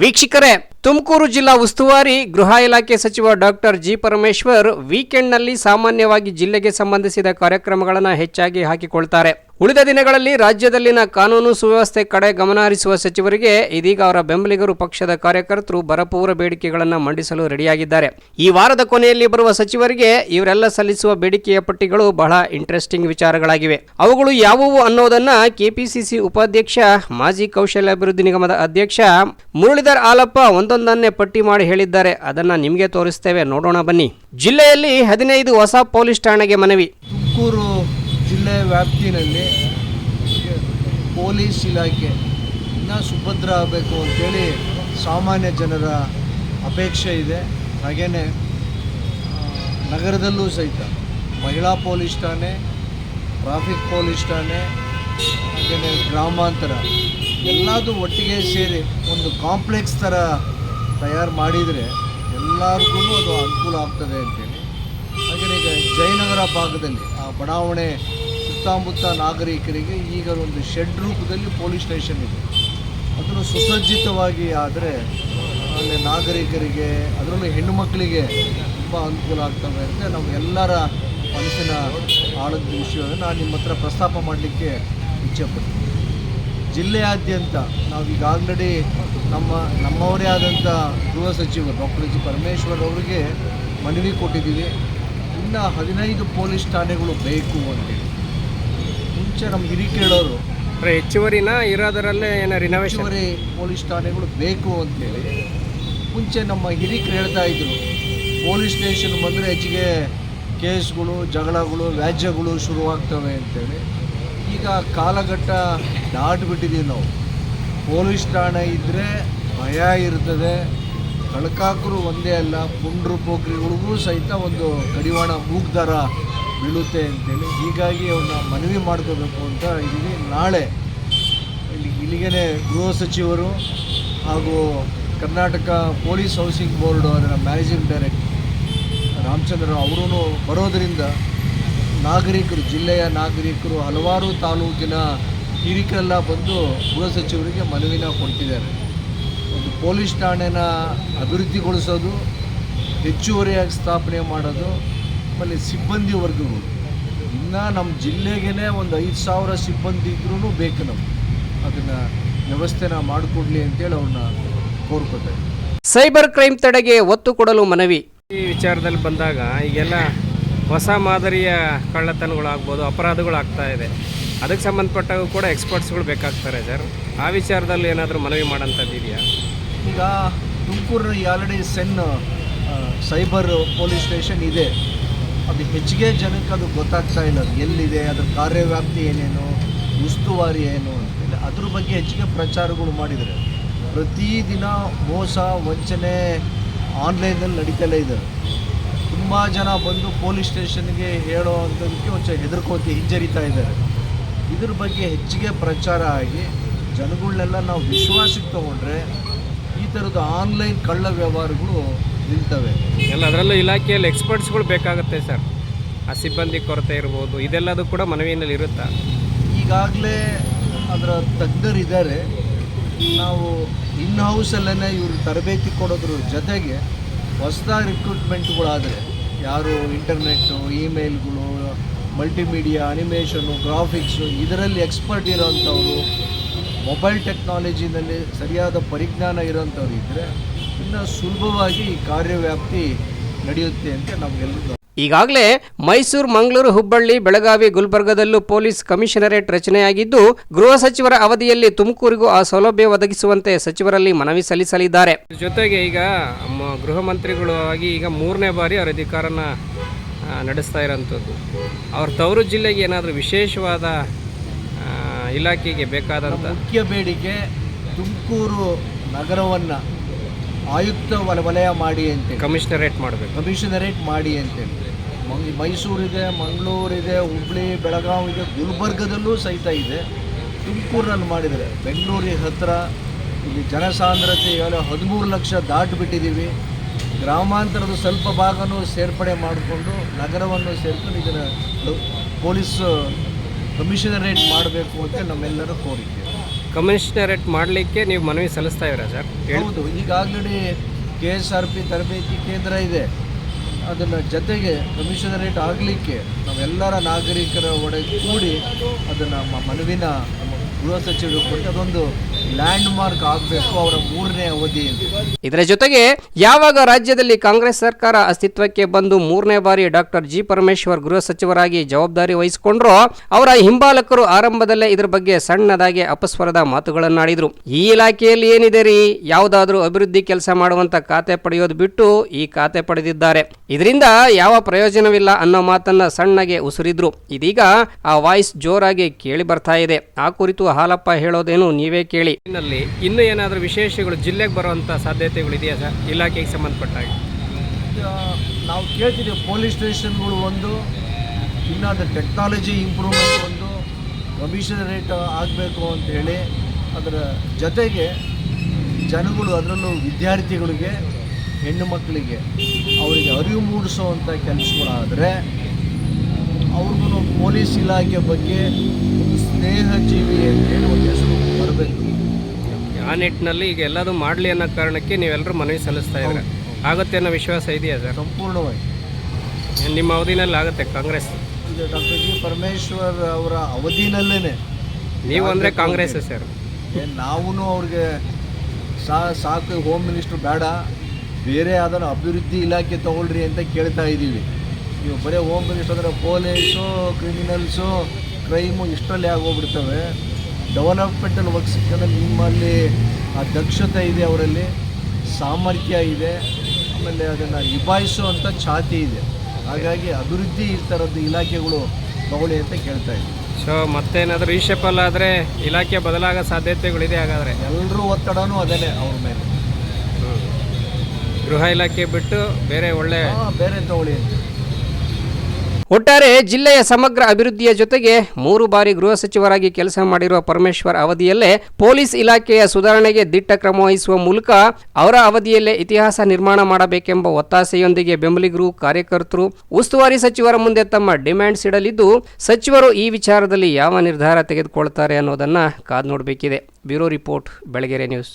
ವೀಕ್ಷಕರೇ, ತುಮಕೂರು ಜಿಲ್ಲಾ ಉಸ್ತುವಾರಿ ಗೃಹ ಇಲಾಖೆ ಸಚಿವ ಡಾಕ್ಟರ್ ಜಿ ಪರಮೇಶ್ವರ್ ವೀಕೆಂಡ್ನಲ್ಲಿ ಸಾಮಾನ್ಯವಾಗಿ ಜಿಲ್ಲೆಗೆ ಸಂಬಂಧಿಸಿದ ಕಾರ್ಯಕ್ರಮಗಳನ್ನು ಹೆಚ್ಚಾಗಿ ಹಾಕಿಕೊಳ್ತಾರೆ. ಉಳಿದ ದಿನಗಳಲ್ಲಿ ರಾಜ್ಯದಲ್ಲಿನ ಕಾನೂನು ಸುವ್ಯವಸ್ಥೆ ಕಡೆ ಗಮನ ಹರಿಸುವ ಸಚಿವರಿಗೆ ಇದೀಗ ಅವರ ಬೆಂಬಲಿಗರು ಪಕ್ಷದ ಕಾರ್ಯಕರ್ತರು ಭರಪೂರ ಬೇಡಿಕೆಗಳನ್ನು ಮಂಡಿಸಲು ರೆಡಿಯಾಗಿದ್ದಾರೆ. ಈ ವಾರದ ಕೊನೆಯಲ್ಲಿ ಬರುವ ಸಚಿವರಿಗೆ ಇವರೆಲ್ಲ ಸಲ್ಲಿಸುವ ಬೇಡಿಕೆಯ ಪಟ್ಟಿಗಳು ಬಹಳ ಇಂಟ್ರೆಸ್ಟಿಂಗ್ ವಿಚಾರಗಳಾಗಿವೆ. ಅವುಗಳು ಯಾವುವು ಅನ್ನೋದನ್ನ ಕೆಪಿಸಿಸಿ ಉಪಾಧ್ಯಕ್ಷ, ಮಾಜಿ ಕೌಶಲ್ಯಾಭಿವೃದ್ಧಿ ನಿಗಮದ ಅಧ್ಯಕ್ಷ ಮುರಳೀಧರ್ ಆಲಪ್ಪ ಒಂದೊಂದನ್ನೇ ಪಟ್ಟಿ ಮಾಡಿ ಹೇಳಿದ್ದಾರೆ. ಅದನ್ನ ನಿಮಗೆ ತೋರಿಸ್ತೇವೆ. ನೋಡೋಣ ಬನ್ನಿ. ಜಿಲ್ಲೆಯಲ್ಲಿ ಹದಿನೈದು ಹೊಸ ಪೊಲೀಸ್ ಠಾಣೆಗೆ ಮನವಿ. ಜಿಲ್ಲೆ ವ್ಯಾಪ್ತಿನಲ್ಲಿ ಪೊಲೀಸ್ ಇಲಾಖೆ ಇನ್ನೂ ಸುಭದ್ರ ಆಗಬೇಕು ಅಂತೇಳಿ ಸಾಮಾನ್ಯ ಜನರ ಅಪೇಕ್ಷೆ ಇದೆ. ಹಾಗೆಯೇ ನಗರದಲ್ಲೂ ಸಹಿತ ಮಹಿಳಾ ಪೊಲೀಸ್ ಠಾಣೆ, ಟ್ರಾಫಿಕ್ ಪೊಲೀಸ್ ಠಾಣೆ ಹಾಗೆಯೇ ಗ್ರಾಮಾಂತರ ಎಲ್ಲದೂ ಒಟ್ಟಿಗೆ ಸೇರಿ ಒಂದು ಕಾಂಪ್ಲೆಕ್ಸ್ ಥರ ತಯಾರು ಮಾಡಿದರೆ ಎಲ್ಲರಿಗೂ ಅದು ಅನುಕೂಲ ಆಗ್ತದೆ ಅಂತೇಳಿ. ಹಾಗೆಯೇ ಈಗ ಜಯನಗರ ಭಾಗದಲ್ಲಿ ಆ ಬಡಾವಣೆ ಸುತ್ತಮುತ್ತ ನಾಗರಿಕರಿಗೆ ಈಗ ಒಂದು ಶೆಡ್ ರೂಪದಲ್ಲಿ ಪೊಲೀಸ್ ಸ್ಟೇಷನ್ ಇದೆ. ಅದನ್ನು ಸುಸಜ್ಜಿತವಾಗಿ ಆದರೆ ಅಲ್ಲಿ ನಾಗರಿಕರಿಗೆ, ಅದರಲ್ಲೂ ಹೆಣ್ಣು ಮಕ್ಕಳಿಗೆ ತುಂಬ ಅನುಕೂಲ ಆಗ್ತವೆ ಅಂತ ನಾವು ಎಲ್ಲರ ಮನಸ್ಸಿನ ಆಳದ ವಿಷಯವನ್ನು ನಾನು ನಿಮ್ಮ ಹತ್ರ ಪ್ರಸ್ತಾಪ ಮಾಡಲಿಕ್ಕೆ ಇಚ್ಛೆಪಡ್ತೀನಿ. ಜಿಲ್ಲೆಯಾದ್ಯಂತ ನಾವು ಈಗ ಆಲ್ರೆಡಿ ನಮ್ಮ, ನಮ್ಮವರೇ ಆದಂಥ ಗೃಹ ಸಚಿವರು ಡಾಕ್ಟರ್ ಜಿ ಪರಮೇಶ್ವರ್ ಅವರಿಗೆ ಮನವಿ ಕೊಟ್ಟಿದ್ದೀವಿ. ಇನ್ನು ಹದಿನೈದು ಪೊಲೀಸ್ ಠಾಣೆಗಳು ಬೇಕು ಅಂತೇಳಿ ಮುಂಚೆ ನಮ್ಮ ಹಿರಿಕೇಳೋರು ಹೆಚ್ಚುವರಿನ ಇರೋದರಲ್ಲೇ ಏನೋ ರಿನೋವೇಷನ್ ಹೆಚ್ಚುವರಿ ಪೊಲೀಸ್ ಠಾಣೆಗಳು ಬೇಕು ಅಂತೇಳಿ ಮುಂಚೆ ನಮ್ಮ ಹಿರಿಕರು ಹೇಳ್ತಾ ಇದ್ರು. ಪೊಲೀಸ್ ಸ್ಟೇಷನ್ ಬಂದರೆ ಹೆಚ್ಚಿಗೆ ಕೇಸ್ಗಳು ಜಗಳಗಳು ವ್ಯಾಜ್ಯಗಳು ಶುರುವಾಗ್ತವೆ ಅಂತೇಳಿ. ಈಗ ಕಾಲಘಟ್ಟ ದಾಟ್ಬಿಟ್ಟಿದ್ದೀವಿ ನಾವು. ಪೊಲೀಸ್ ಠಾಣೆ ಇದ್ದರೆ ಭಯ ಇರ್ತದೆ. ಕಳ್ಕಾಕರು ಒಂದೇ ಅಲ್ಲ ಪುಂಡ್ರು ಪೋಖ್ರಿಗಳಿಗೂ ಸಹಿತ ಒಂದು ಕಡಿವಾಣ ಮೂಗ್ದಾರ ಬೀಳುತ್ತೆ ಅಂತೇಳಿ ಹೀಗಾಗಿ ಅವನ್ನ ಮನವಿ ಮಾಡ್ಕೋಬೇಕು ಅಂತ ಇದ್ದೀವಿ. ನಾಳೆ ಇಲ್ಲಿ ಇಲ್ಲಿಗೆ ಗೃಹ ಸಚಿವರು ಹಾಗೂ ಕರ್ನಾಟಕ ಪೊಲೀಸ್ ಹೌಸಿಂಗ್ ಬೋರ್ಡ್ ಅದರ ಮ್ಯಾನೇಜಿಂಗ್ ಡೈರೆಕ್ಟರ್ ರಾಮಚಂದ್ರ ಅವರೂ ಬರೋದರಿಂದ ನಾಗರಿಕರು, ಜಿಲ್ಲೆಯ ನಾಗರಿಕರು ಹಲವಾರು ತಾಲೂಕಿನ ಹಿರಿಕರೆಲ್ಲ ಬಂದು ಗೃಹ ಸಚಿವರಿಗೆ ಮನವಿನ ಕೊಡ್ತಿದ್ದಾರೆ. ಒಂದು ಪೊಲೀಸ್ ಠಾಣೆನ ಅಭಿವೃದ್ಧಿಗೊಳಿಸೋದು, ಹೆಚ್ಚುವರಿಯಾಗಿ ಸ್ಥಾಪನೆ ಮಾಡೋದು ಆಮೇಲೆ ಸಿಬ್ಬಂದಿ ವರ್ಗಗಳು. ಇನ್ನು ನಮ್ಮ ಜಿಲ್ಲೆಗೇ ಒಂದು ಐದು ಸಾವಿರ ಸಿಬ್ಬಂದಿ ಇದ್ರೂ ಬೇಕು ನಮ್ಗೆ. ಅದನ್ನು ವ್ಯವಸ್ಥೆನ ಮಾಡಿಕೊಡ್ಲಿ ಅಂತೇಳಿ ಅವ್ರನ್ನ ಕೋರ್ಕೋತಾರೆ ಸೈಬರ್ ಕ್ರೈಮ್ ತಡೆಗೆ ಒತ್ತು ಕೊಡಲು ಮನವಿ. ಈ ವಿಚಾರದಲ್ಲಿ ಬಂದಾಗ ಈಗೆಲ್ಲ ಹೊಸ ಮಾದರಿಯ ಕಳ್ಳತನಗಳಾಗ್ಬೋದು ಅಪರಾಧಗಳು ಆಗ್ತಾ ಇದೆ. ಅದಕ್ಕೆ ಸಂಬಂಧಪಟ್ಟಾಗ ಕೂಡ ಎಕ್ಸ್ಪರ್ಟ್ಸ್ಗಳು ಬೇಕಾಗ್ತಾರೆ ಸರ್. ಆ ವಿಚಾರದಲ್ಲಿ ಏನಾದರೂ ಮನವಿ ಮಾಡೋಂಥದ್ದಿದೆಯಾ ಈಗ ತುಮಕೂರಿನ already CEN cyber police station ಇದೆ. ಅದು ಹೆಚ್ಚಿಗೆ ಜನಕ್ಕೆ ಅದು ಗೊತ್ತಾಗ್ತಾ ಇಲ್ಲ. ಅದು ಎಲ್ಲಿದೆ, ಅದರ ಕಾರ್ಯವ್ಯಾಪ್ತಿ ಏನೇನು, ಉಸ್ತುವಾರಿ ಏನು ಅಂತೇಳಿ ಅದ್ರ ಬಗ್ಗೆ ಹೆಚ್ಚಿಗೆ ಪ್ರಚಾರಗಳು ಮಾಡಿದ್ದಾರೆ. ಪ್ರತಿದಿನ ಮೋಸ, ವಂಚನೆ ಆನ್ಲೈನಲ್ಲಿ ನಡೀತಲೇ ಇದ್ದಾರೆ ತುಂಬ ಜನ ಬಂದು ಪೊಲೀಸ್ ಸ್ಟೇಷನ್ಗೆ ಹೇಳೋ ಅಂಥದಕ್ಕೆ ಒಂಚೂರು ಹೆದರ್ಕೋತಿ ಹಿಂಜರಿತಾ ಇದ್ದಾರೆ. ಇದ್ರ ಬಗ್ಗೆ ಹೆಚ್ಚಿಗೆ ಪ್ರಚಾರ ಆಗಿ ಜನಗಳನ್ನೆಲ್ಲ ನಾವು ವಿಶ್ವಾಸಕ್ಕೆ ತೊಗೊಂಡ್ರೆ ಈ ಥರದ ಆನ್ಲೈನ್ ಕಳ್ಳ ವ್ಯವಹಾರಗಳು ನಿಲ್ತವೆ ಎಲ್ಲ ಅದರಲ್ಲೂ ಇಲಾಖೆಯಲ್ಲಿ ಎಕ್ಸ್ಪರ್ಟ್ಸ್ಗಳು ಬೇಕಾಗುತ್ತೆ ಸರ್ ಆ ಸಿಬ್ಬಂದಿ ಕೊರತೆ ಇರ್ಬೋದು ಇದೆಲ್ಲದೂ ಕೂಡ ಮನವಿಯಲ್ಲಿ ಇರುತ್ತಾ? ಈಗಾಗಲೇ ಅದರ ತಜ್ಞರಿದ್ದಾರೆ. ನಾವು ಇನ್ ಹೌಸಲ್ಲೇ ಇವರು ತರಬೇತಿ ಕೊಡೋದ್ರ ಜೊತೆಗೆ ಹೊಸದಾಗಿ ರಿಕ್ರೂಟ್ಮೆಂಟ್ಗಳಾದರೆ ಯಾರು ಇಂಟರ್ನೆಟ್ಟು ಇಮೇಲ್ಗಳು ಮಲ್ಟಿಮೀಡಿಯಾ ಅನಿಮೇಷನು ಗ್ರಾಫಿಕ್ಸು ಇದರಲ್ಲಿ ಎಕ್ಸ್ಪರ್ಟ್ ಇರೋವಂಥವ್ರು ಮೊಬೈಲ್ ಟೆಕ್ನಾಲಜಿನಲ್ಲಿ ಸರಿಯಾದ ಪರಿಜ್ಞಾನ ಇರೋಂಥವ್ರು ಇದ್ದರೆ ಇನ್ನು ಸುಲಭವಾಗಿ ಕಾರ್ಯವ್ಯಾಪ್ತಿ ನಡೆಯುತ್ತೆ ಅಂತ ನಮಗೆಲ್ಲರೂ ಈಗಾಗಲೇ ಮೈಸೂರು ಮಂಗಳೂರು ಹುಬ್ಬಳ್ಳಿ ಬೆಳಗಾವಿ ಗುಲ್ಬರ್ಗದಲ್ಲೂ ಪೊಲೀಸ್ ಕಮಿಷನರೇಟ್ ರಚನೆಯಾಗಿದ್ದು ಗೃಹ ಸಚಿವರ ಅವಧಿಯಲ್ಲಿ ತುಮಕೂರಿಗೂ ಆ ಸೌಲಭ್ಯ ಒದಗಿಸುವಂತೆ ಸಚಿವರಲ್ಲಿ ಮನವಿ ಸಲ್ಲಿಸಲಿದ್ದಾರೆ. ಜೊತೆಗೆ ಈಗ ಗೃಹ ಮಂತ್ರಿಗಳು ಆಗಿ ಈಗ ಮೂರನೇ ಬಾರಿ ಅವರ ಅಧಿಕಾರನ ನಡೆಸ್ತಾ ಇರೋಂಥದ್ದು. ಅವ್ರ ತವರು ಜಿಲ್ಲೆಗೆ ಏನಾದರೂ ವಿಶೇಷವಾದ ಇಲಾಖೆಗೆ ಬೇಕಾದಂಥ ಮುಖ್ಯ ಬೇಡಿಕೆ ತುಮಕೂರು ನಗರವನ್ನು ಆಯುಕ್ತ ವಲ ವಲಯ ಮಾಡಿ ಅಂತೇಳಿ ಕಮಿಷನರೇಟ್ ಮಾಡಬೇಕು. ಕಮಿಷನರೇಟ್ ಮಾಡಿ ಅಂತೇಳಿ ಇದೆ ಮೈಸೂರಿದೆ ಮಂಗಳೂರಿದೆ ಹುಬ್ಳಿ ಬೆಳಗಾವಿ ಇದೆ ಗುಲ್ಬರ್ಗದಲ್ಲೂ ಸಹಿತ ಇದೆ. ತುಮಕೂರಿನಲ್ಲಿ ಮಾಡಿದರೆ ಬೆಂಗಳೂರಿಗೆ ಹತ್ತಿರ ಇಲ್ಲಿ ಜನಸಾಂದ್ರತೆ ಈಗಾಗಲೇ ಹದಿಮೂರು ಲಕ್ಷ ದಾಟಿಬಿಟ್ಟಿದ್ದೀವಿ. ಗ್ರಾಮಾಂತರದ ಸ್ವಲ್ಪ ಭಾಗನೂ ಸೇರ್ಪಡೆ ಮಾಡಿಕೊಂಡು ನಗರವನ್ನು ಸೇರ್ಕೊಂಡು ಇದನ್ನು ಪೊಲೀಸ್ ಕಮಿಷನರೇಟ್ ಮಾಡಬೇಕು ಅಂತ ನಮ್ಮೆಲ್ಲರ ಕೋರಿಕೆ. ಕಮಿಷನರೇಟ್ ಮಾಡಲಿಕ್ಕೆ ನೀವು ಮನವಿ ಸಲ್ಲಿಸ್ತಾ ಇದ್ದೀರಾ ಸರ್? ಹೌದು, ಈಗ already K S R P ತರಬೇತಿ ಕೇಂದ್ರ ಇದೆ. ಅದನ್ನು ಜೊತೆಗೆ ಕಮಿಷನರೇಟ್ ಆಗಲಿಕ್ಕೆ ನಾವೆಲ್ಲರ ನಾಗರಿಕರ ಒಡೆ ಕೂಡಿ ಅದನ್ನು ಮನವಿನ ನಮ್ಮ ಗೃಹ ಸಚಿವರು ಕೊಟ್ಟು ಅದೊಂದು ಲ್ಯಾಂಡ್ ಮಾರ್ಕ್ ಆಗಬೇಕು ಅವರ ಮೂರನೇ ಅವಧಿ ಇದರ ಜೊತೆಗೆ ಯಾವಾಗ ರಾಜ್ಯದಲ್ಲಿ ಕಾಂಗ್ರೆಸ್ ಸರ್ಕಾರ ಅಸ್ತಿತ್ವಕ್ಕೆ ಬಂದು ಮೂರನೇ ಬಾರಿ ಡಾಕ್ಟರ್ ಜಿ ಪರಮೇಶ್ವರ್ ಗೃಹ ಸಚಿವರಾಗಿ ಜವಾಬ್ದಾರಿ ವಹಿಸಿಕೊಂಡ್ರೋ, ಅವರ ಹಿಂಬಾಲಕರು ಆರಂಭದಲ್ಲೇ ಇದರ ಬಗ್ಗೆ ಸಣ್ಣದಾಗಿ ಅಪಸ್ವರದ ಮಾತುಗಳನ್ನಾಡಿದ್ರು. ಈ ಇಲಾಖೆಯಲ್ಲಿ ಏನಿದೆ ರೀ? ಯಾವುದಾದ್ರೂ ಅಭಿವೃದ್ಧಿ ಕೆಲಸ ಮಾಡುವಂತ ಖಾತೆ ಪಡೆಯೋದು ಬಿಟ್ಟು ಈ ಖಾತೆ ಪಡೆದಿದ್ದಾರೆ. ಇದರಿಂದ ಯಾವ ಪ್ರಯೋಜನವಿಲ್ಲ ಅನ್ನೋ ಮಾತನ್ನ ಸಣ್ಣಗೆ ಉಸುರಿದ್ರು. ಇದೀಗ ಆ ವಾಯ್ಸ್ ಜೋರಾಗಿ ಕೇಳಿ ಬರ್ತಾ ಇದೆ. ಆ ಕುರಿತು ಹಾಲಪ್ಪ ಹೇಳೋದೇನು ನೀವೇ ಕೇಳಿ. ನಲ್ಲಿ ಇನ್ನೂ ಏನಾದರೂ ವಿಶೇಷಗಳು ಜಿಲ್ಲೆಗೆ ಬರುವಂಥ ಸಾಧ್ಯತೆಗಳು ಇದೆಯಾ ಸರ್? ಇಲಾಖೆಗೆ ಸಂಬಂಧಪಟ್ಟ ಹಾಗೆ ನಾವು ಕೇಳ್ತಿದ್ದೀವಿ ಪೊಲೀಸ್ ಸ್ಟೇಷನ್ಗಳು ಒಂದು, ಇನ್ನು ಟೆಕ್ನಾಲಜಿ ಇಂಪ್ರೂವ್ಮೆಂಟ್ ಒಂದು ಕಮಿಷನರೇಟ್ ಆಗಬೇಕು ಅಂತ ಹೇಳಿ, ಅದರ ಜೊತೆಗೆ ಜನಗಳು ಅದರಲ್ಲೂ ವಿದ್ಯಾರ್ಥಿಗಳಿಗೆ, ಹೆಣ್ಣು ಮಕ್ಕಳಿಗೆ ಅವರಿಗೆ ಅರಿವು ಮೂಡಿಸುವಂಥ ಕೆಲಸಗಳಾದರೆ, ಅವ್ರಿಗೂ ಪೊಲೀಸ್ ಇಲಾಖೆ ಬಗ್ಗೆ ಒಂದು ಸ್ನೇಹ ಜೀವಿ ಅಂತ ಹೇಳಿ ಒಂದು ಹೆಸರು ಬರಬೇಕು. ಆ ನಿಟ್ಟಿನಲ್ಲಿ ಈಗ ಎಲ್ಲದೂ ಮಾಡಲಿ ಅನ್ನೋ ಕಾರಣಕ್ಕೆ ನೀವೆಲ್ಲರೂ ಮನವಿ ಸಲ್ಲಿಸ್ತಾ ಇದ್ದೀರಾ? ಆಗುತ್ತೆ ಅನ್ನೋ ವಿಶ್ವಾಸ ಇದೆಯಾ ಸರ್? ಸಂಪೂರ್ಣವಾಗಿ. ನಿಮ್ಮ ಅವಧಿನಲ್ಲಿ ಆಗುತ್ತೆ ಕಾಂಗ್ರೆಸ್? ಇದು ಡಾಕ್ಟರ್ ಜಿ. ಪರಮೇಶ್ವರ್ ಅವರ ಅವಧಿನಲ್ಲೇ ನೀವು ಅಂದರೆ ಕಾಂಗ್ರೆಸ್ ಸರ್. ನಾವು ಅವ್ರಿಗೆ ಸಾ ಸಾಕು ಹೋಮ್ ಮಿನಿಸ್ಟ್ರು ಬೇಡ. ಬೇರೆ ಅದನ್ನು ಅಭಿವೃದ್ಧಿ ಇಲಾಖೆ ತಗೊಳ್ರಿ ಅಂತ ಕೇಳ್ತಾ ಇದ್ದೀವಿ. ನೀವು ಬರೀ ಹೋಮ್ ಮಿನಿಸ್ಟರ್ ಅಂದರೆ ಪೊಲೀಸು ಕ್ರಿಮಿನಲ್ಸು ಕ್ರೈಮು ಇಷ್ಟರಲ್ಲೇ ಆಗೋಗ್ಬಿಡ್ತವೆ. ಡೆವಲಪ್ಮೆಂಟಲ್ ವರ್ಕ್ಸ್ ಸಿಕ್ಕಂದ್ರೆ ನಿಮ್ಮಲ್ಲಿ ಆ ದಕ್ಷತೆ ಇದೆ ಅವರಲ್ಲಿ ಸಾಮರ್ಥ್ಯ ಇದೆ ಆಮೇಲೆ ಅದನ್ನು ನಿಭಾಯಿಸುವಂಥ ಛಾತಿ ಇದೆ. ಹಾಗಾಗಿ ಅಭಿವೃದ್ಧಿ ಈ ಥರದ್ದು ಇಲಾಖೆಗಳು ತಗೊಳ್ಳಿ ಅಂತ ಕೇಳ್ತಾ ಇದ್ದೀವಿ ಸೊ ಮತ್ತೇನಾದರೂ ರೀಶಫಲ್ ಆದರೆ ಇಲಾಖೆ ಬದಲಾಗೋ ಸಾಧ್ಯತೆಗಳಿದೆ ಹಾಗಾದರೆ? ಎಲ್ಲರೂ ಒತ್ತಡನೂ ಅದೇ ಅವ್ರ ಮೇಲೆ. ಗೃಹ ಇಲಾಖೆ ಬಿಟ್ಟು ಬೇರೆ ಒಳ್ಳೆ ಬೇರೆ ತಗೊಳ್ಳಿ ಅಂತ. ಒಟ್ಟಾರೆ ಜಿಲ್ಲೆಯ ಸಮಗ್ರ ಅಭಿವೃದ್ಧಿಯ ಜೊತೆಗೆ ಮೂರು ಬಾರಿ ಗೃಹ ಸಚಿವರಾಗಿ ಕೆಲಸ ಮಾಡಿರುವ ಪರಮೇಶ್ವರ್ ಅವಧಿಯಲ್ಲೇ ಪೊಲೀಸ್ ಇಲಾಖೆಯ ಸುಧಾರಣೆಗೆ ದಿಟ್ಟ ಕ್ರಮ ವಹಿಸುವ ಮೂಲಕ ಅವರ ಅವಧಿಯಲ್ಲೇ ಇತಿಹಾಸ ನಿರ್ಮಾಣ ಮಾಡಬೇಕೆಂಬ ಒತ್ತಾಸೆಯೊಂದಿಗೆ ಬೆಂಬಲಿಗರು, ಕಾರ್ಯಕರ್ತರು, ಉಸ್ತುವಾರಿ ಸಚಿವರ ಮುಂದೆ ತಮ್ಮ ಡಿಮ್ಯಾಂಡ್ಸ್ ಇಡಲಿದ್ದು, ಸಚಿವರು ಈ ವಿಚಾರದಲ್ಲಿ ಯಾವ ನಿರ್ಧಾರ ತೆಗೆದುಕೊಳ್ತಾರೆ ಅನ್ನೋದನ್ನು ಕಾದು ನೋಡಬೇಕಿದೆ. Bureau report, Belagere news.